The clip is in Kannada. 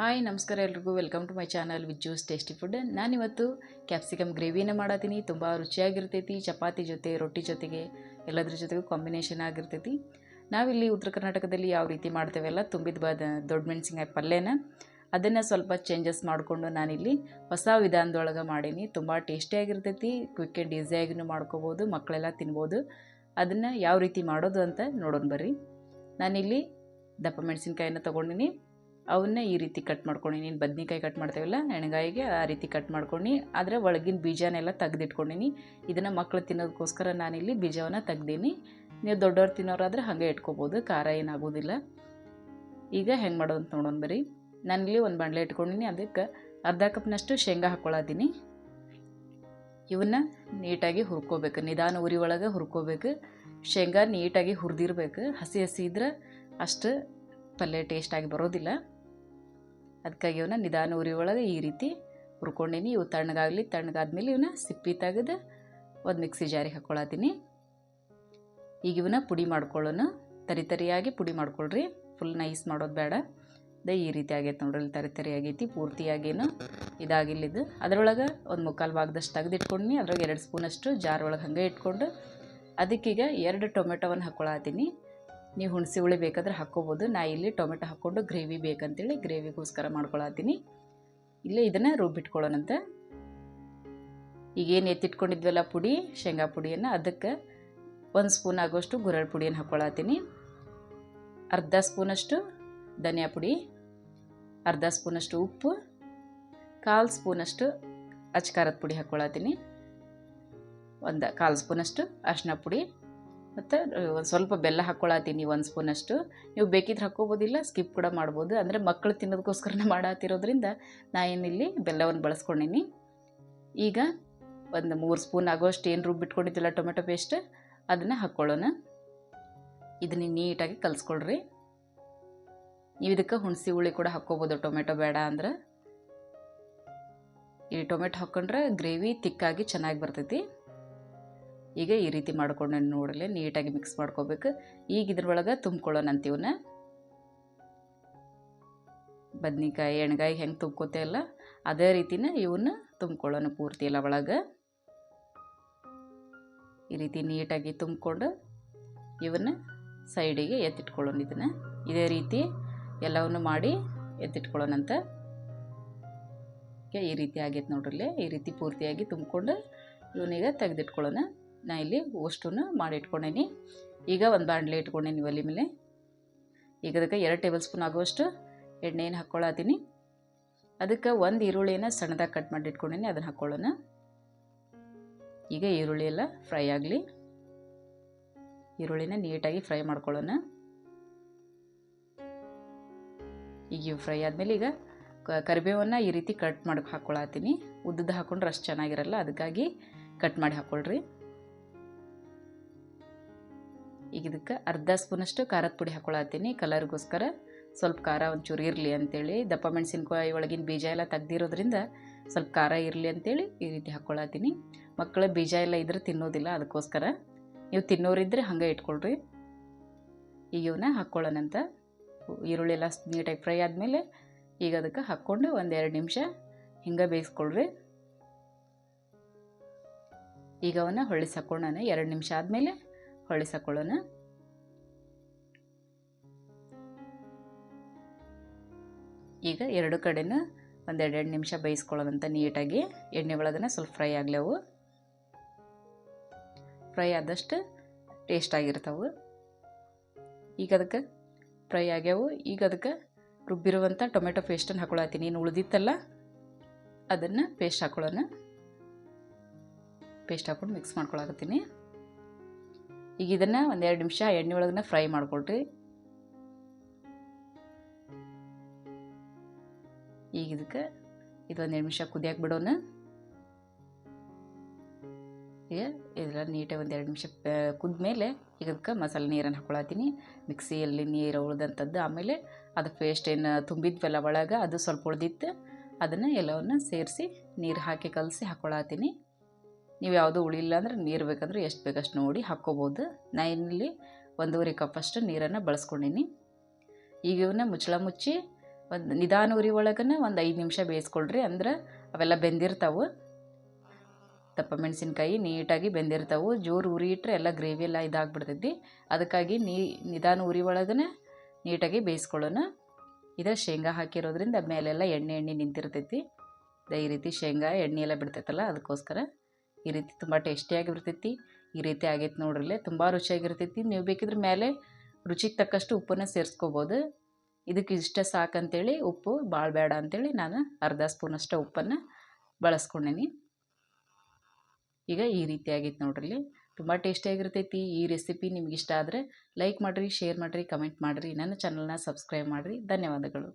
ಹಾಯ್, ನಮಸ್ಕಾರ ಎಲ್ರಿಗೂ. Welcome to my channel with juice tasty food ನಾನಿವತ್ತು ಕ್ಯಾಪ್ಸಿಕಮ್ ಗ್ರೇವಿನ ಮಾಡತ್ತೀನಿ ತುಂಬ ರುಚಿಯಾಗಿರ್ತೈತಿ. ಚಪಾತಿ ಜೊತೆ, ರೊಟ್ಟಿ ಜೊತೆಗೆ ಎಲ್ಲದ್ರ ಜೊತೆಗೂ ಕಾಂಬಿನೇಷನ್ ಆಗಿರ್ತೈತಿ. ನಾವಿಲ್ಲಿ ಉತ್ತರ ಕರ್ನಾಟಕದಲ್ಲಿ ಯಾವ ರೀತಿ ಮಾಡ್ತೇವೆಲ್ಲ ತುಂಬಿದ ಬಾದ ದೊಡ್ಡ ಮೆಣಸಿನಕಾಯಿ ಪಲ್ಯನ ಅದನ್ನು ಸ್ವಲ್ಪ ಚೇಂಜಸ್ ಮಾಡಿಕೊಂಡು ನಾನಿಲ್ಲಿ ಹೊಸ ವಿಧಾನದೊಳಗೆ ಮಾಡೀನಿ. ತುಂಬ ಟೇಸ್ಟಿಯಾಗಿರ್ತೈತಿ ಕ್ವಿಕ್ ಆ್ಯಂಡ್ ಈಸಿಯಾಗಿನೂ ಮಾಡ್ಕೋಬೋದು. ಮಕ್ಕಳೆಲ್ಲ ತಿನ್ಬೋದು. ಅದನ್ನು ಯಾವ ರೀತಿ ಮಾಡೋದು ಅಂತ ನೋಡೋಣ ಬರ್ರಿ. ನಾನಿಲ್ಲಿ ದಪ್ಪ ಮೆಣಸಿನ್ಕಾಯಿನ ತೊಗೊಂಡಿನಿ. ಅವನ್ನ ಈ ರೀತಿ ಕಟ್ ಮಾಡ್ಕೊಂಡಿನಿ ಬದ್ನಿಕಾಯಿ ಕಟ್ ಮಾಡ್ತೇವಲ್ಲ ಎಣ್ಗಾಯಿಗೆ ಆ ರೀತಿ ಕಟ್ ಮಾಡ್ಕೊಂಡು. ಆದರೆ ಒಳಗಿನ ಬೀಜನೆಲ್ಲ ತೆಗೆದಿಟ್ಕೊಂಡಿನಿ. ಇದನ್ನು ಮಕ್ಕಳು ತಿನ್ನೋದಕ್ಕೋಸ್ಕರ ನಾನಿಲ್ಲಿ ಬೀಜವನ್ನು ತೆಗ್ದೀನಿ. ನೀವು ದೊಡ್ಡವ್ರು ತಿನ್ನೋರಾದ್ರೆ ಹಾಗೆ ಇಟ್ಕೋಬೋದು, ಖಾರ ಏನಾಗೋದಿಲ್ಲ. ಈಗ ಹೆಂಗೆ ಮಾಡೋದು ಅಂತ ನೋಡೋಣ ಬರೀ ನಾನಿಲ್ಲಿ ಒಂದು ಬಾಣಲೆ ಇಟ್ಕೊಂಡಿನಿ, ಅದಕ್ಕೆ ಅರ್ಧ ಕಪ್ನಷ್ಟು ಶೇಂಗಾ ಹಾಕ್ಕೊಳತ್ತೀನಿ ಇವನ್ನ ನೀಟಾಗಿ ಹುರ್ಕೋಬೇಕು. ನಿಧಾನ ಉರಿ ಒಳಗೆ ಹುರ್ಕೋಬೇಕು. ಶೇಂಗಾ ನೀಟಾಗಿ ಹುರಿದಿರ್ಬೇಕು. ಹಸಿ ಹಸಿ ಇದ್ರೆ ಅಷ್ಟು ಪಲ್ಯ ಟೇಸ್ಟಾಗಿ ಬರೋದಿಲ್ಲ. ಅದಕ್ಕಾಗಿ ಇವನ್ನ ನಿಧಾನ ಉರಿ ಒಳಗೆ ಈ ರೀತಿ ಹುರ್ಕೊಂಡೀನಿ. ಇವು ತಣ್ಣಗಾಗಲಿ, ತಣ್ಣಗಾದ್ಮೇಲೆ ಇವನ್ನ ಸಿಪ್ಪಿ ತೆಗೆದು ಒಂದು ಮಿಕ್ಸಿ ಜಾರಿಗೆ ಹಾಕ್ಕೊಳತ್ತೀನಿ ಈಗ ಇವನ್ನ ಪುಡಿ ಮಾಡ್ಕೊಳ್ಳೋಣ. ತರಿ ತರಿಯಾಗಿ ಪುಡಿ ಮಾಡ್ಕೊಳ್ರಿ. ಫುಲ್ ನೈಸ್ ಮಾಡೋದು ಬೇಡ. ಅದೇ ಈ ರೀತಿ ಆಗೈತೆ ನೋಡ್ರಿ, ಇಲ್ಲಿ ತರಿ ತರಿ ಆಗೈತಿ ಪೂರ್ತಿಯಾಗೇನು ಇದಾಗಿಲ್ಲಿದ್ದು ಅದರೊಳಗೆ ಒಂದು ಮುಕ್ಕಾಲು ಭಾಗದಷ್ಟು ತೆಗೆದಿಟ್ಕೊಂಡಿನಿ. ಅದ್ರಾಗ ಎರಡು ಸ್ಪೂನಷ್ಟು ಜಾರ್ ಒಳಗೆ ಹಾಗೆ ಇಟ್ಕೊಂಡು ಅದಕ್ಕೀಗ ಎರಡು ಟೊಮೆಟೊವನ್ನು ಹಾಕ್ಕೊಳತ್ತೀನಿ ನೀವು ಹುಣಸೆ ಹುಳಿ ಬೇಕಾದ್ರೆ ಹಾಕ್ಕೋಬೋದು. ನಾ ಇಲ್ಲಿ ಟೊಮೆಟೊ ಹಾಕ್ಕೊಂಡು ಗ್ರೇವಿ ಬೇಕಂತೇಳಿ ಗ್ರೇವಿಗೋಸ್ಕರ ಮಾಡ್ಕೊಳತ್ತೀನಿ. ಇಲ್ಲೇ ಇದನ್ನು ರುಬ್ಬಿಟ್ಕೊಳ್ಳೋಣಂತೆ ಈಗೇನು ಎತ್ತಿಟ್ಕೊಂಡಿದ್ವಲ್ಲ ಪುಡಿ, ಶೇಂಗಾ ಪುಡಿಯನ್ನು, ಅದಕ್ಕೆ ಒಂದು ಸ್ಪೂನ್ ಆಗೋಷ್ಟು ಗುರಳ್ ಪುಡಿಯನ್ನು ಹಾಕ್ಕೊಳತ್ತೀನಿ. ಅರ್ಧ ಸ್ಪೂನಷ್ಟು ಧನಿಯಾ ಪುಡಿ, ಅರ್ಧ ಸ್ಪೂನಷ್ಟು ಉಪ್ಪು, ಕಾಲು ಸ್ಪೂನಷ್ಟು ಅಚ್ಕಾರದ ಪುಡಿ ಹಾಕ್ಕೊಳತ್ತೀನಿ. ಒಂದು ಕಾಲು ಸ್ಪೂನಷ್ಟು ಅರ್ಶಿನ ಪುಡಿ ಮತ್ತು ಸ್ವಲ್ಪ ಬೆಲ್ಲ ಹಾಕ್ಕೊಳತ್ತೀನಿ ಒಂದು ಸ್ಪೂನಷ್ಟು ನೀವು ಬೇಕಿದ್ರೆ ಹಾಕ್ಕೋಬೋದಿಲ್ಲ ಸ್ಕಿಪ್ ಕೂಡ ಮಾಡ್ಬೋದು. ಅಂದರೆ ಮಕ್ಕಳು ತಿನ್ನೋದಕ್ಕೋಸ್ಕರನೇ ಮಾಡತ್ತಿರೋದ್ರಿಂದ ನಾ ಏನಿಲ್ಲಿ ಬೆಲ್ಲವನ್ನು ಬಳಸ್ಕೊಂಡೀನಿ. ಈಗ ಒಂದು ಮೂರು ಸ್ಪೂನ್ ಆಗೋಷ್ಟು ಏನು ರುಬ್ಬಿಟ್ಕೊಂಡಿದ್ದಿಲ್ಲ ಟೊಮೆಟೊ ಪೇಸ್ಟ್ ಅದನ್ನು ಹಾಕ್ಕೊಳ್ಳೋಣ ಇದನ್ನ ನೀಟಾಗಿ ಕಲಿಸ್ಕೊಳ್ರಿ. ನೀವು ಇದಕ್ಕೆ ಹುಣಸೆ ಹುಳಿ ಕೂಡ ಹಾಕ್ಕೋಬೋದು ಟೊಮೆಟೊ ಬೇಡ ಅಂದ್ರೆ. ಈ ಟೊಮೆಟೊ ಹಾಕ್ಕೊಂಡ್ರೆ ಗ್ರೇವಿ ತಿಕ್ಕಾಗಿ ಚೆನ್ನಾಗಿ ಬರ್ತೈತಿ. ಈಗ ಈ ರೀತಿ ಮಾಡ್ಕೊಂಡು ನೋಡಲಿ ನೀಟಾಗಿ ಮಿಕ್ಸ್ ಮಾಡ್ಕೋಬೇಕು. ಈಗ ಇದ್ರೊಳಗೆ ತುಂಬ್ಕೊಳ್ಳೋಣ ಅಂತೀವನ್ನ ಬದ್ನಿಕಾಯಿ, ಎಣ್ಗಾಯಿ ಹೆಂಗೆ ತುಂಬ್ಕೋತೇ ಅಲ್ಲ, ಅದೇ ರೀತಿನ ಇವನ್ನ ತುಂಬ್ಕೊಳ್ಳೋಣ ಪೂರ್ತಿ ಎಲ್ಲ ಒಳಗೆ. ಈ ರೀತಿ ನೀಟಾಗಿ ತುಂಬಿಕೊಂಡು ಇವನ್ನ ಸೈಡಿಗೆ ಎತ್ತಿಟ್ಕೊಳ್ಳೋಣ ಇದನ್ನು. ಇದೇ ರೀತಿ ಎಲ್ಲವನ್ನು ಮಾಡಿ ಎತ್ತಿಟ್ಕೊಳ್ಳೋಣಂತ ಈ ರೀತಿ ಆಗೈತೆ ನೋಡ್ರಲ್ಲಿ ಈ ರೀತಿ ಪೂರ್ತಿಯಾಗಿ ತುಂಬಿಕೊಂಡು ಇವನೀಗ ತೆಗೆದಿಟ್ಕೊಳ್ಳೋಣ. ನಾ ಇಲ್ಲಿ ಮಾಡಿ ಇಟ್ಕೊಂಡೇನಿ ಈಗ ಒಂದು ಬಾಣಲೆ ಇಟ್ಕೊಂಡೇನಿ ಒಲೆ ಮೇಲೆ. ಈಗ ಅದಕ್ಕೆ ಎರಡು ಟೇಬಲ್ ಸ್ಪೂನ್ ಆಗುವಷ್ಟು ಎಣ್ಣೆಯನ್ನು ಹಾಕ್ಕೊಳತ್ತೀನಿ ಅದಕ್ಕೆ ಒಂದು ಈರುಳ್ಳಿನ ಸಣ್ಣದಾಗಿ ಕಟ್ ಮಾಡಿ ಇಟ್ಕೊಂಡೇನಿ, ಅದನ್ನು ಹಾಕ್ಕೊಳ್ಳೋಣ ಈಗ ಈರುಳ್ಳಿ ಎಲ್ಲ ಫ್ರೈ ಆಗಲಿ. ಈರುಳ್ಳಿನ ನೀಟಾಗಿ ಫ್ರೈ ಮಾಡ್ಕೊಳ್ಳೋಣ. ಈಗ ಇವು ಫ್ರೈ ಆದಮೇಲೆ ಈಗ ಕರಿಬೇವನ್ನು ಈ ರೀತಿ ಕಟ್ ಮಾಡಿ ಹಾಕ್ಕೊಳತ್ತೀನಿ ಉದ್ದದ ಹಾಕ್ಕೊಂಡ್ರೆ ಅಷ್ಟು ಚೆನ್ನಾಗಿರಲ್ಲ, ಅದಕ್ಕಾಗಿ ಕಟ್ ಮಾಡಿ ಹಾಕ್ಕೊಳ್ರಿ ಈಗ ಇದಕ್ಕೆ ಅರ್ಧ ಸ್ಪೂನಷ್ಟು ಖಾರದ ಪುಡಿ ಹಾಕ್ಕೊಳತ್ತೀನಿ ಕಲರ್ಗೋಸ್ಕರ ಸ್ವಲ್ಪ ಖಾರ ಒಂಚೂರು ಇರಲಿ ಅಂತೇಳಿ. ದಪ್ಪ ಮೆಣಸಿನ್ಕಾಯಿ ಒಳಗಿನ ಬೀಜ ಎಲ್ಲ ತೆಗ್ದಿರೋದ್ರಿಂದ ಸ್ವಲ್ಪ ಖಾರ ಇರಲಿ ಅಂತೇಳಿ ಈ ರೀತಿ ಹಾಕ್ಕೊಳತ್ತೀನಿ ಮಕ್ಕಳ ಬೀಜ ಎಲ್ಲ ಇದ್ರೆ ತಿನ್ನೋದಿಲ್ಲ, ಅದಕ್ಕೋಸ್ಕರ. ನೀವು ತಿನ್ನೋರಿದ್ದರೆ ಹಂಗೆ ಇಟ್ಕೊಳ್ರಿ. ಈಗ ಇವನ್ನ ಹಾಕ್ಕೊಳ್ಳೋಣಂತ ಈರುಳ್ಳಿ ಎಲ್ಲ ನೀಟಾಗಿ ಫ್ರೈ ಆದಮೇಲೆ ಈಗ ಅದಕ್ಕೆ ಹಾಕ್ಕೊಂಡು ಒಂದು ಎರಡು ನಿಮಿಷ ಹಿಂಗೆ ಬೇಯಿಸ್ಕೊಳ್ರಿ. ಈಗ ಅವನ್ನ ಹೊಳ್ಳಿಸಿ ಹಾಕ್ಕೊಳ್ಳೋಣ ಎರಡು ನಿಮಿಷ ಆದಮೇಲೆ ಹೊಳ್ಳಿಸಿ ಹಾಕ್ಕೊಳ್ಳೋಣ ಈಗ ಎರಡು ಕಡೆನೂ ಒಂದು ಎರಡೆರಡು ನಿಮಿಷ ಬೇಯಿಸ್ಕೊಳ್ಳೋದಂತ ನೀಟಾಗಿ ಎಣ್ಣೆ ಒಳಗನ್ನ ಸ್ವಲ್ಪ ಫ್ರೈ ಆಗ್ಲವು ಫ್ರೈ ಆದಷ್ಟು ಟೇಸ್ಟಾಗಿರ್ತಾವೆ ಈಗ ಅದಕ್ಕೆ ಫ್ರೈ ಆಗ್ಯಾವು. ಈಗ ಅದಕ್ಕೆ ರುಬ್ಬಿರುವಂಥ ಟೊಮೆಟೊ ಪೇಸ್ಟನ್ನು ಹಾಕೊಳತ್ತೀನಿ. ಏನು ಉಳಿದಿತ್ತಲ್ಲ ಅದನ್ನು ಪೇಸ್ಟ್ ಹಾಕ್ಕೊಳ್ಳೋಣ ಪೇಸ್ಟ್ ಹಾಕ್ಕೊಂಡು ಮಿಕ್ಸ್ ಮಾಡ್ಕೊಳಕತ್ತೀನಿ. ಈಗ ಇದನ್ನು ಒಂದೆರಡು ನಿಮಿಷ ಎಣ್ಣೆ ಒಳಗನ್ನ ಫ್ರೈ ಮಾಡ್ಕೊಳ್ರಿ. ಈಗ ಇದಕ್ಕೆ ಇದೊಂದು ನಿಮಿಷ ಕುದಿಯಾಕೆ ಬಿಡೋಣ. ಈಗ ಇದೆಲ್ಲ ನೀಟಾಗಿ ಒಂದು ಎರಡು ನಿಮಿಷ ಕುದ್ಮೇಲೆ ಈಗ ಅದಕ್ಕೆ ಮಸಾಲೆ ನೀರನ್ನು ಹಾಕೊಳತ್ತೀನಿ. ಮಿಕ್ಸಿಯಲ್ಲಿ ನೀರು ಉಳ್ದಂಥದ್ದು ಆಮೇಲೆ ಅದು ಪೇಸ್ಟ್ ಏನು ತುಂಬಿದ್ವಲ್ಲ ಒಳಗೆ ಅದು ಸ್ವಲ್ಪ ಉಳ್ದಿತ್ತು, ಅದನ್ನು ಎಲ್ಲವನ್ನು ಸೇರಿಸಿ ನೀರು ಹಾಕಿ ಕಲಸಿ ಹಾಕ್ಕೊಳತ್ತೀನಿ ನೀವು ಯಾವುದು ಉಳಿಲ್ಲ ಅಂದರೆ ನೀರು ಬೇಕಂದ್ರೆ ಎಷ್ಟು ಬೇಕಷ್ಟು ನೋಡಿ ಹಾಕ್ಕೋಬೋದು. ನೈನಲ್ಲಿ ಇಲ್ಲಿ ಕಪ್ ಅಷ್ಟು ನೀರನ್ನು ಬಳಸ್ಕೊಂಡೀನಿ. ಈಗ ಇವನ್ನ ಮುಚ್ಚಳ ಮುಚ್ಚಿ ಒಂದು ನಿಧಾನ ಉರಿ ಒಳಗನ ಒಂದು ಐದು ನಿಮಿಷ ಬೇಯಿಸ್ಕೊಳ್ರಿ ಅಂದ್ರೆ ಅವೆಲ್ಲ ಬೆಂದಿರ್ತಾವೆ. ದಪ್ಪ ಮೆಣಸಿನ್ಕಾಯಿ ನೀಟಾಗಿ ಬೆಂದಿರ್ತಾವೆ. ಜೋರು ಉರಿ ಇಟ್ಟರೆ ಎಲ್ಲ ಗ್ರೇವಿ ಎಲ್ಲ ಇದಾಗ್ಬಿಡ್ತೈತಿ. ಅದಕ್ಕಾಗಿ ನೀ ನಿಧಾನ ಉರಿ ಒಳಗನೆ ನೀಟಾಗಿ ಬೇಯಿಸ್ಕೊಳ್ಳೋಣ. ಇದು ಶೇಂಗಾ ಹಾಕಿರೋದ್ರಿಂದ ಮೇಲೆಲ್ಲ ಎಣ್ಣೆ ಎಣ್ಣೆ ನಿಂತಿರ್ತೈತಿ. ಈ ರೀತಿ ಶೇಂಗಾ ಎಣ್ಣೆ ಎಲ್ಲ ಬಿಡ್ತೈತಲ್ಲ ಅದಕ್ಕೋಸ್ಕರ. ಈ ರೀತಿ ತುಂಬ ಟೇಸ್ಟಿಯಾಗಿರ್ತೈತಿ ಈ ರೀತಿ ಆಗೈತೆ ನೋಡ್ರಲ್ಲೇ, ತುಂಬ ರುಚಿಯಾಗಿರ್ತೈತಿ. ನೀವು ಬೇಕಿದ್ರೆ ಮೇಲೆ ರುಚಿಗೆ ತಕ್ಕಷ್ಟು ಉಪ್ಪನ್ನು ಸೇರಿಸ್ಕೋಬೋದು. ಇದಕ್ಕೆ ಇಷ್ಟ ಸಾಕಂತೇಳಿ ಉಪ್ಪು ಭಾಳ ಬೇಡ ಅಂತೇಳಿ ನಾನು ಅರ್ಧ ಸ್ಪೂನಷ್ಟು ಉಪ್ಪನ್ನು ಬಳಸ್ಕೊಂಡೀನಿ. ಈಗ ಈ ರೀತಿ ಆಗೈತೆ ನೋಡ್ರಿ ತುಂಬ ಟೇಸ್ಟಿಯಾಗಿರ್ತೈತಿ ಈ ರೆಸಿಪಿ ನಿಮ್ಗೆ ಇಷ್ಟ ಆದರೆ ಲೈಕ್ ಮಾಡಿರಿ ಶೇರ್ ಮಾಡಿರಿ ಕಮೆಂಟ್ ಮಾಡಿರಿ. ನನ್ನ ಚಾನಲ್ನ ಸಬ್ಸ್ಕ್ರೈಬ್ ಮಾಡಿರಿ. ಧನ್ಯವಾದಗಳು.